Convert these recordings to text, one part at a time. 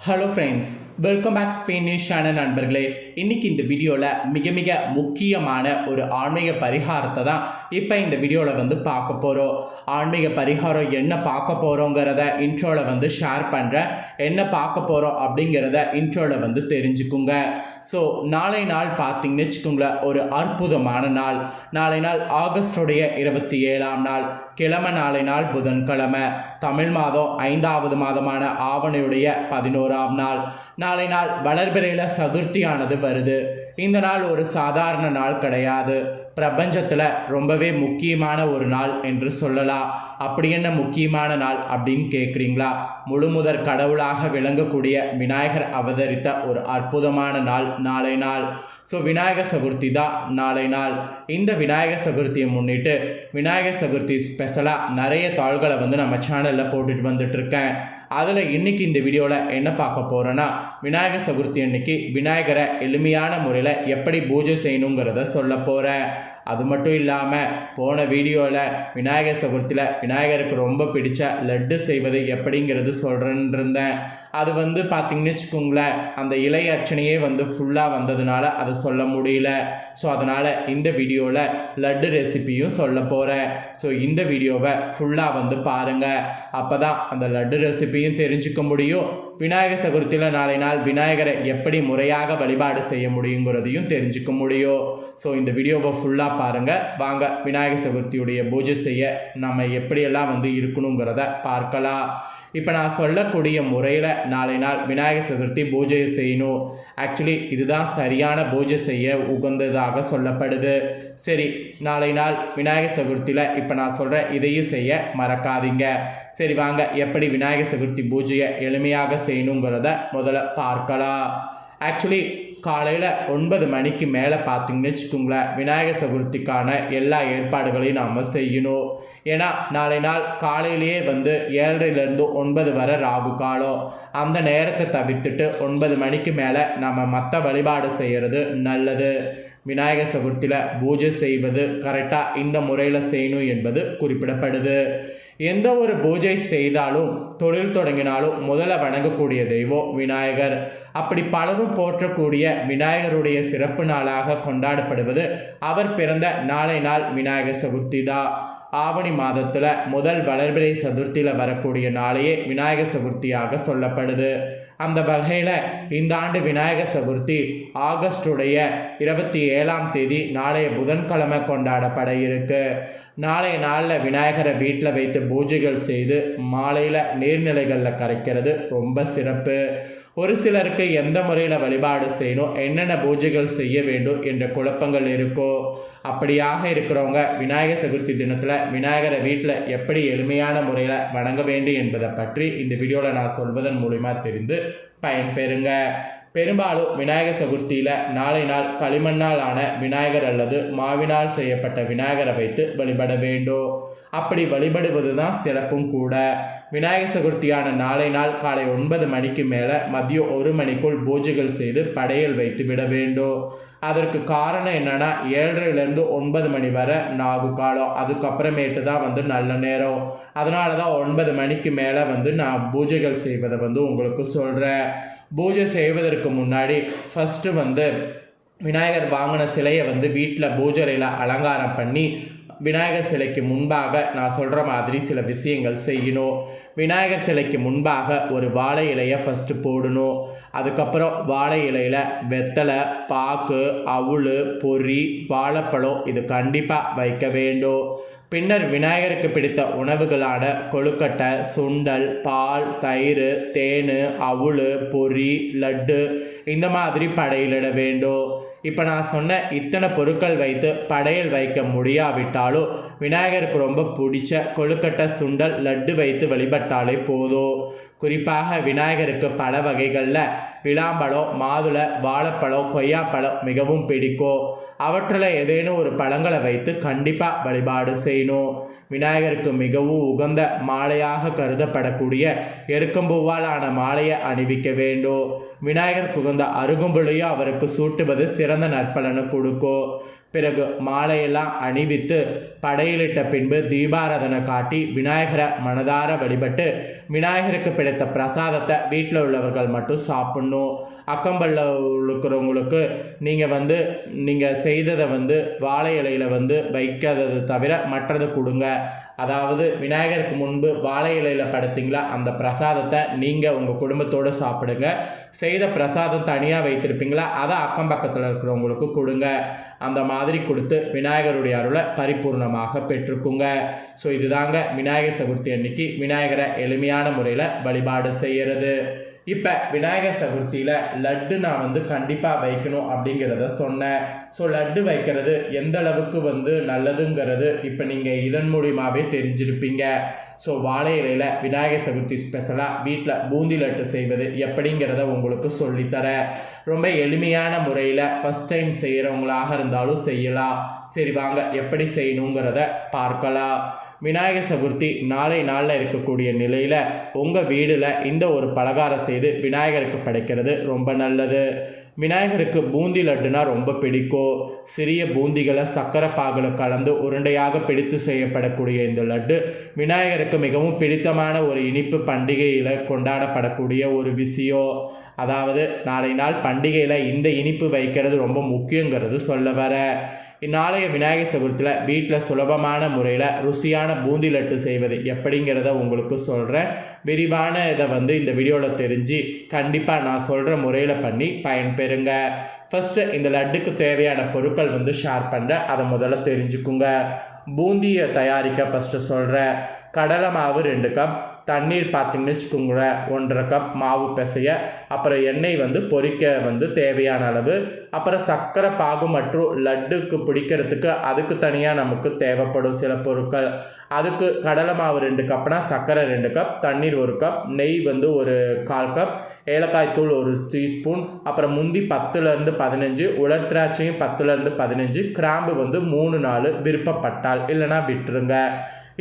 Hello friends welcome back Spain news channel நண்பர்களே. இன்னைக்கு இந்த வீடியோவில் மிக மிக முக்கியமான ஒரு ஆன்மீக பரிகாரத்தை தான் இப்போ இந்த வீடியோவில் வந்து பார்க்க போகிறோம் ஆன்மீக பரிகாரம் என்ன பார்க்க போகிறோங்கிறத இன்ட்ரோவில் வந்து ஷேர் பண்ணுறேன் என்ன பார்க்க போகிறோம் அப்படிங்கிறத இன்ட்ரோவில் வந்து தெரிஞ்சுக்குங்க. ஸோ நாளை நாள் பார்த்தீங்கன்னு வச்சுக்கோங்களேன் ஒரு அற்புதமான நாள். நாளை நாள் ஆகஸ்டுடைய இருபத்தி ஏழாம் நாள். கிழமை நாளை நாள் புதன்கிழமை. தமிழ் மாதம் ஐந்தாவது மாதமான ஆவணையுடைய பதினோராம் நாள். நாளை நாள் வளர்பிறையில் சதுர்த்தியானது வருது. இந்த நாள் ஒரு சாதாரண நாள் கிடையாது. பிரபஞ்சத்தில் ரொம்பவே முக்கியமான ஒரு நாள் என்று சொல்லலாம். அப்படி என்ன முக்கியமான நாள் அப்படின்னு கேட்குறீங்களா முழு முதற் கடவுளாக விளங்கக்கூடிய விநாயகர் அவதரித்த ஒரு அற்புதமான நாள் நாளை நாள். ஸோ விநாயகர் சதுர்த்தி தான் நாளை நாள் இந்த விநாயகர் சதுர்த்தியை முன்னிட்டு விநாயகர் சதுர்த்தி ஸ்பெஷலாக நிறைய தாள்களை வந்து நம்ம சேனலில் போட்டுட்டு வந்துட்டுருக்கேன் அதில் இன்றைக்கி இந்த வீடியோவில் என்ன பார்க்க போகிறோன்னா விநாயகர் சதுர்த்தி அன்னைக்கு விநாயகரை எளிமையான முறையில் எப்படி பூஜை செய்யணுங்கிறத சொல்ல போகிறேன் அது மட்டும் இல்லாமல் போன வீடியோவில் விநாயகர் சதுர்த்தியில் விநாயகருக்கு ரொம்ப பிடிச்ச லட்டு செய்வது எப்படிங்கிறது சொல்கிறேன் இருந்தேன் அது வந்து பார்த்திங்கன்னு வச்சுக்கோங்களேன் அந்த இலை அர்ச்சனையே வந்து ஃபுல்லாக வந்ததுனால அதை சொல்ல முடியல. ஸோ அதனால் இந்த வீடியோவில் லட்டு ரெசிபியும் சொல்ல போகிறேன் ஸோ இந்த வீடியோவை ஃபுல்லாக வந்து பாருங்கள் அப்போ தான் அந்த லட்டு ரெசிபியும் தெரிஞ்சுக்க முடியும். விநாயகர் சதுர்த்தியில் நாளை நாள் விநாயகரை எப்படி முறையாக வழிபாடு செய்ய முடியுங்கிறதையும் தெரிஞ்சுக்க முடியும். ஸோ இந்த வீடியோவை ஃபுல்லாக பாருங்கள் வாங்க விநாயகர் சதுர்த்தியுடைய பூஜை செய்ய நம்ம எப்படியெல்லாம் வந்து இருக்கணுங்கிறத பார்க்கலாம். இப்போ நான் சொல்லக்கூடிய முறையில் நாளை நாள் விநாயகர் சதுர்த்தி பூஜை செய்யணும். ஆக்சுவலி இதுதான் சரியான பூஜை செய்ய உகந்ததாக சொல்லப்படுது. சரி நாளை நாள் விநாயகர் சதுர்த்தியில் இப்போ நான் சொல்கிற இதையும் செய்ய மறக்காதீங்க. சரி வாங்க எப்படி விநாயகர் சதுர்த்தி பூஜையை எளிமையாக செய்யணுங்கிறத முதல்ல பார்க்கலாம். ஆக்சுவலி காலையில் ஒன்பது மணிக்கு மேலே பார்த்தீங்கன்னு வச்சுக்கோங்களேன் விநாயகர் சதுர்த்திக்கான எல்லா ஏற்பாடுகளையும் நாம் செய்யணும். ஏன்னா நாளை நாள் காலையிலேயே வந்து ஏழரைலேருந்து ஒன்பது வரை ராகு காலம். அந்த நேரத்தை தவிர்த்துட்டு ஒன்பது மணிக்கு மேலே நம்ம மற்ற வழிபாடு செய்கிறது நல்லது. விநாயகர் சதுர்த்தியில் பூஜை செய்வது கரெக்டாக இந்த முறையில் செய்யணும் என்பது குறிப்பிடப்படுது. எந்த ஒரு பூஜை செய்தாலும் தொழில் தொடங்கினாலும் முதல்ல வணங்கக்கூடிய தெய்வம் விநாயகர். அப்படி பலரும் போற்றக்கூடிய விநாயகருடைய சிறப்பு நாளாக கொண்டாடப்படுவது அவர் பிறந்த நாளை நாள் விநாயகர் சதுர்த்தி தான். ஆவணி மாதத்தில் முதல் வளர்பிறை சதுர்த்தியில் வரக்கூடிய நாளையே விநாயகர் சதுர்த்தியாக சொல்லப்படுது. அந்த வகையில் இந்த ஆண்டு விநாயகர் சதுர்த்தி ஆகஸ்டுடைய இருபத்தி ஏழாம் தேதி நாளைய புதன்கிழமை கொண்டாடப்பட இருக்கு. நாளைய நாளில் விநாயகரை வீட்டில் வைத்து பூஜைகள் செய்து மாலையில் நீர்நிலைகளில் கரைக்கிறது ரொம்ப சிறப்பு. ஒரு சிலருக்கு எந்த முறையில் வழிபாடு செய்யணும் என்னென்ன பூஜைகள் செய்ய வேண்டும் என்ற குழப்பங்கள் இருக்கோ அப்படியாக இருக்கிறவங்க விநாயகர் சதுர்த்தி தினத்தில் விநாயகரை வீட்டில் எப்படி எளிமையான முறையில் வணங்க வேண்டும் என்பதை பற்றி இந்த வீடியோவில் நான் சொல்வதன் மூலிமா தெரிந்து பயன்பெறுங்க. பெரும்பாலும் விநாயகர் சதுர்த்தியில் நாளை நாள் களிமண்ணால் ஆன விநாயகர் அல்லது மாவினால் செய்யப்பட்ட விநாயகரை வைத்து வழிபட வேண்டும். அப்படி வழிபடுவது தான் சிறப்பும் கூட. விநாயகர் சதுர்த்தியான நாளை நாள் காலை ஒன்பது மணிக்கு மேலே மதியம் ஒரு மணிக்குள் பூஜைகள் செய்து படையல் வைத்து விட வேண்டும். அதற்கு காரணம் என்னென்னா ஏழரைலேருந்து ஒன்பது மணி வரை நாகு காலம். அதுக்கப்புறமேட்டு தான் வந்து நல்ல நேரம். அதனால தான் ஒன்பது மணிக்கு மேலே வந்து நான் பூஜைகள் செய்வதை வந்து உங்களுக்கு சொல்கிறேன் பூஜை செய்வதற்கு முன்னாடி ஃபஸ்ட்டு வந்து விநாயகர் வாங்கின சிலையை வந்து வீட்டில் பூஜரையில் அலங்காரம் பண்ணி விநாயகர் சிலைக்கு முன்பாக நான் சொல்கிற மாதிரி சில விஷயங்கள் செய்யணும். விநாயகர் சிலைக்கு முன்பாக ஒரு வாழை இலையை ஃபஸ்ட்டு போடணும். அதுக்கப்புறம் வாழை இலையில் வெத்தலை பாக்கு அவுள் பொறி வாழைப்பழம் இது கண்டிப்பாக வைக்க வேண்டும். பின்னர் விநாயகருக்கு பிடித்த உணவுகளான கொழுக்கட்டை சுண்டல் பால் தயிர் தேன் அவுள் பொரி லட்டு இந்த மாதிரி படையிலிட வேண்டும். இப்போ நான் சொன்ன இத்தனை பொருட்கள் வைத்து படையல் வைக்க முடியாவிட்டாலும் விநாயகருக்கு ரொம்ப பிடிச்ச கொழுக்கட்டை சுண்டல் லட்டு வைத்து வழிபட்டாலே போதும் குறிப்பாக விநாயகருக்கு பல வகைகளில் விளாம்பழம் மாதுளை வாழைப்பழம் கொய்யாப்பழம் மிகவும் பிடிக்கும். அவற்றில் ஏதேனும் ஒரு பழங்களை வைத்து கண்டிப்பாக வழிபாடு செய்யணும். விநாயகருக்கு மிகவும் உகந்த மாலையாக கருதப்படக்கூடிய எருக்கம்பூவால் ஆன மாலையை அணிவிக்க வேண்டும் விநாயகர் குகந்த அருகம்புலையும் அவருக்கு சூட்டுவது சிறந்த நற்பலனை கொடுக்கும் பிறகு மாலையெல்லாம் அணிவித்து படையிலிட்ட பின்பு தீபாராதனை காட்டி விநாயகரை மனதார வழிபட்டு விநாயகருக்கு பிடித்த பிரசாதத்தை வீட்டில் உள்ளவர்கள் மட்டும் சாப்பிட்ணும். அக்கம்பல்ல இருக்கிறவங்களுக்கு நீங்கள் வந்து நீங்கள் செய்ததை வந்து வாழை இலையில் வந்து வைக்காதது தவிர மற்றதை கொடுங்க. அதாவது விநாயகருக்கு முன்பு வாழை இலையில் படுத்தீங்களா? அந்த பிரசாதத்தை நீங்கள் உங்கள் குடும்பத்தோடு சாப்பிடுங்க. செய்த பிரசாதம் தனியாக வைத்திருப்பீங்களா? அதை அக்கம் பக்கத்தில் இருக்கிறவங்களுக்கு கொடுங்க. அந்த மாதிரி கொடுத்து விநாயகருடைய அருளை பரிபூர்ணமாக பெற்றுக்குங்க. ஸோ இதுதாங்க விநாயகர் சதுர்த்தி அன்னைக்கு விநாயகரை எளிமையான முறையில் வழிபாடு செய்கிறது இப்போ விநாயகர் சதுர்த்தியில் லட்டு நான் வந்து கண்டிப்பாக வைக்கணும் அப்படிங்கிறத சொன்னேன். ஸோ லட்டு வைக்கிறது எந்த அளவுக்கு வந்து நல்லதுங்கிறது இப்போ நீங்கள் இதன் மூலியமாகவே தெரிஞ்சிருப்பீங்க. ஸோ வாழை இலையில் விநாயகர் சதுர்த்தி ஸ்பெஷலாக வீட்டில் பூந்தி லட்டு செய்வது எப்படிங்கிறத உங்களுக்கு சொல்லித்தரேன். ரொம்ப எளிமையான முறையில் ஃபஸ்ட் டைம் செய்கிறவங்களாக இருந்தாலும் செய்யலாம். சரி வாங்க எப்படி செய்யணுங்கிறத பார்க்கலாம். விநாயகர் சதுர்த்தி நாளை நாளில் இருக்கக்கூடிய நிலையில் உங்கள் வீடில் இந்த ஒரு பலகாரம் செய்து விநாயகருக்கு படைக்கிறது ரொம்ப நல்லது. விநாயகருக்கு பூந்தி லட்டுனா ரொம்ப பிடிக்கும். சிறிய பூந்திகளை சக்கரை பாகில் கலந்து உருண்டையாக பிடித்து செய்யப்படக்கூடிய இந்த லட்டு விநாயகருக்கு மிகவும் பிடித்தமான ஒரு இனிப்பு பண்டிகையில் கொண்டாடப்படக்கூடிய ஒரு விஷயம். அதாவது நாளை நாள் பண்டிகையில் இந்த இனிப்பு வைக்கிறது ரொம்ப முக்கியங்கிறது சொல்ல வர. இந்நாளைய விநாயகர் சதுர்த்தியில் வீட்டில் சுலபமான முறையில் ருசியான பூந்தி லட்டு செய்வது எப்படிங்கிறத உங்களுக்கு சொல்கிறேன் விரிவான இதை வந்து இந்த வீடியோவில் தெரிஞ்சு கண்டிப்பாக நான் சொல்கிற முறையில் பண்ணி பயன்பெறுங்க. ஃபஸ்ட்டு இந்த லட்டுக்கு தேவையான பொருட்கள் வந்து ஷேர் பண்ணுறேன் அதை முதல்ல தெரிஞ்சுக்குங்க. பூந்தியை தயாரிக்க ஃபஸ்ட்டு சொல்கிறேன் கடலை மாவு ரெண்டு கப் தண்ணீர் பார்த்திங்கன்னு வச்சுக்கோங்களேன் ஒன்றரை கப் மாவு பிசைய அப்புறம் எண்ணெய் வந்து பொரிக்க வந்து தேவையான அளவு அப்புறம் சர்க்கரை பாகு மற்றும் லட்டுக்கு பிடிக்கிறதுக்கு அதுக்கு தனியாக நமக்கு தேவைப்படும் சில பொருட்கள். அதுக்கு கடலை மாவு ரெண்டு கப்னா சர்க்கரை ரெண்டு கப் தண்ணீர் ஒரு கப் நெய் வந்து ஒரு கால் கப் ஏலக்காய் தூள் ஒரு டீஸ்பூன் அப்புறம் முந்தி பத்துலேருந்து பதினஞ்சு உலர் திராட்சையும் பத்துலேருந்து பதினஞ்சு கிராம்பு வந்து மூணு நாள் விருப்பப்பட்டால் இல்லைனா விட்டுருங்க.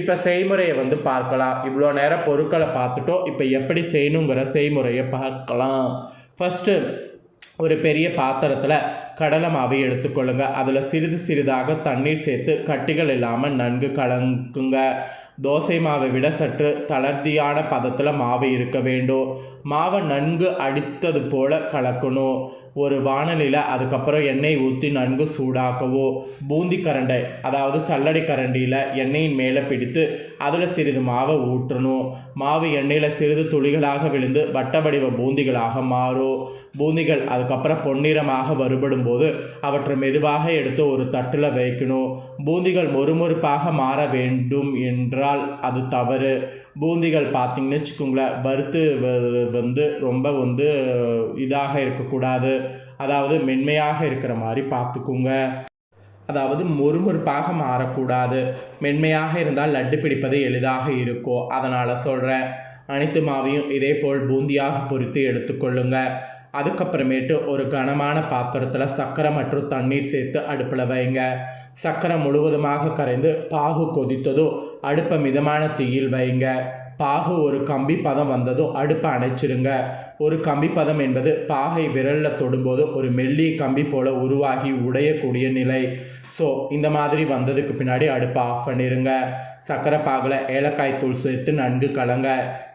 இப்போ செய்முறையை வந்து பார்க்கலாம். இவ்வளோ நேரம் பொருட்களை பார்த்துட்டோம். இப்போ எப்படி செய்யணுங்கிற செய்முறையை பார்க்கலாம். ஃபஸ்ட்டு ஒரு பெரிய பாத்திரத்தில் கடலை மாவை எடுத்துக்கொள்ளுங்க. அதில் சிறிது சிறிதாக தண்ணீர் சேர்த்து கட்டிகள் இல்லாமல் நன்கு கலங்குங்க தோசை மாவை விட சற்று தளர்த்தியான பதத்தில் மாவு இருக்க வேண்டும். மாவை நன்கு அடித்தது போல் கலக்கணும். ஒரு வானலியில் அதுக்கப்புறம் எண்ணெய் ஊற்றி நன்கு சூடாக்கவோ. பூந்தி கரண்டை அதாவது சல்லடை கரண்டியில் எண்ணெயின் மேலே பிடித்து அதில் சிறிது மாவை ஊற்றணும். மாவு எண்ணெயில் சிறிது துளிகளாக விழுந்து வட்ட வடிவ பூந்திகளாக மாறும். பூந்திகள் அதுக்கப்புறம் பொன்னிறமாக வருபடும் போது அவற்றை மெதுவாக எடுத்து ஒரு தட்டில் வைக்கணும் பூந்திகள் மொறுமொறுப்பாக மாற வேண்டும் என்றால் அது தவறு. பூந்திகள் பார்த்திங்கன்னு வச்சுக்கோங்களேன் வறுத்து வந்து ரொம்ப வந்து இதாக இருக்கக்கூடாது. அதாவது மென்மையாக இருக்கிற மாதிரி பார்த்துக்குங்க. அதாவது மொறுமொறுப்பாக மாறக்கூடாது. மென்மையாக இருந்தால் லட்டு பிடிப்பது எளிதாக இருக்கும் அதனால் சொல்கிறேன் அனைத்து மாவையும் இதே போல் பூந்தியாக பொரித்து எடுத்துக்கொள்ளுங்கள் அதுக்கப்புறமேட்டு ஒரு கனமான பாத்திரத்தில் சர்க்கரை மற்றும் தண்ணீர் சேர்த்து அடுப்பில் வைங்க. சர்க்கரை முழுவதுமாக கரைந்து பாகு கொதித்ததும் அடுப்பை மிதமான தீயில் வைங்க. பாகு ஒரு கம்பி பதம் வந்ததும் அடுப்பை அணைச்சிருங்க. ஒரு கம்பி பதம் என்பது பாகை விரலில் தொடும்போது ஒரு மெல்லிய கம்பி போல உருவாகி உடையக்கூடிய நிலை. ஸோ இந்த மாதிரி வந்ததுக்கு பின்னாடி அடுப்பை ஆஃப் பண்ணிடுங்க சர்க்கரை பாகில் ஏலக்காய் தூள் சேர்த்து நன்கு கலங்க.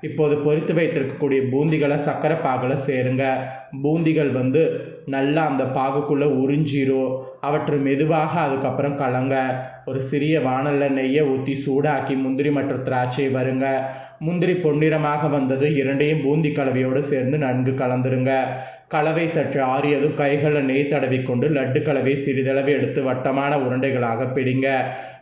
இப்போது பொரித்து வைத்திருக்கக்கூடிய பூந்திகளை சர்க்கரை பாகில் சேருங்க. பூந்திகள் வந்து நல்லா அந்த பாகுக்குள்ளே உறிஞ்சிரும். அவற்றை மெதுவாக அதுக்கப்புறம் கலங்க. ஒரு சிறிய வானலில் நெய்யை ஊற்றி சூடாக்கி முந்திரி மற்றும் திராட்சை வருங்க. முந்திரி பொன்னிறமாக வந்தது. இரண்டையும் பூந்தி கலவையோடு சேர்ந்து நன்கு கலந்துருங்க. கலவை சற்று ஆறியதும் கைகளில் நெய் தடவி கொண்டு லட்டு கலவை சிறிதளவு எடுத்து வட்டமான உருண்டைகளாக பிடிங்க.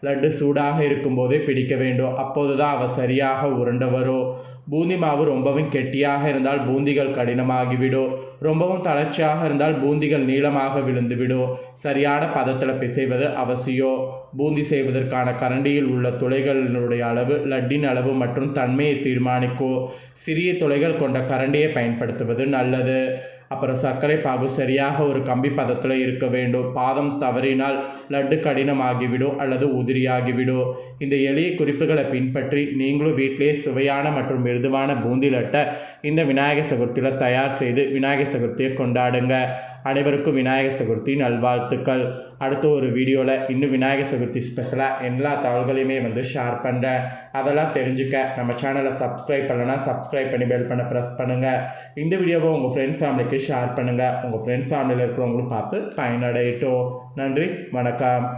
லட்டு சூடாக இருக்கும்போதே பிடிக்க வேண்டும். அப்போது தான் அவ சரியாக உருண்டை வரும். பூந்தி மாவு ரொம்பவும் கெட்டியாக இருந்தால் பூந்திகள் கடினமாகிவிடும். ரொம்பவும் தளர்ச்சியாக இருந்தால் பூந்திகள் நீளமாக விழுந்துவிடும். சரியான பதத்தில் பிசைவது அவசியம். பூந்தி செய்வதற்கான கரண்டியில் உள்ள துளைகளினுடைய அளவு லட்டின் அளவு மற்றும் தன்மையை தீர்மானிக்கும். சிறிய துளைகள் கொண்ட கரண்டியை பயன்படுத்துவது நல்லது. அப்புறம் சர்க்கரை பாகு சரியாக ஒரு கம்பி பதத்தில் இருக்க வேண்டும். பாதம் தவறினால் லட்டு கடினமாகிவிடும் அல்லது உதிரியாகிவிடும். இந்த எளிய குறிப்புகளை பின்பற்றி நீங்களும் வீட்டிலேயே சுவையான மற்றும் மிருதுவான பூந்தி லட்டை இந்த விநாயகர் சதுர்த்தியில் தயார் செய்து விநாயகர் சதுர்த்தியை கொண்டாடுங்க. அனைவருக்கும் விநாயகர் சதுர்த்தி நல்வாழ்த்துக்கள். அடுத்த ஒரு வீடியோவில் இன்னும் விநாயகர் சதுர்த்தி ஸ்பெஷலாக எல்லா தகவல்களையுமே வந்து ஷேர் பண்ணுறேன் அதெல்லாம் தெரிஞ்சுக்க நம்ம சேனலை சப்ஸ்கிரைப் பண்ணலன்னா சப்ஸ்கிரைப் பண்ணி பெல் பண்ண ப்ரெஸ் பண்ணுங்கள் இந்த வீடியோவை உங்கள் ஃப்ரெண்ட்ஸ் ஃபேமிலிக்கு ஷேர் பண்ணுங்கள் உங்கள் ஃப்ரெண்ட்ஸ் ஃபேமிலியில் இருக்கிறவங்களும் பார்த்து பயனடையட்டும். நன்றி வணக்கம்.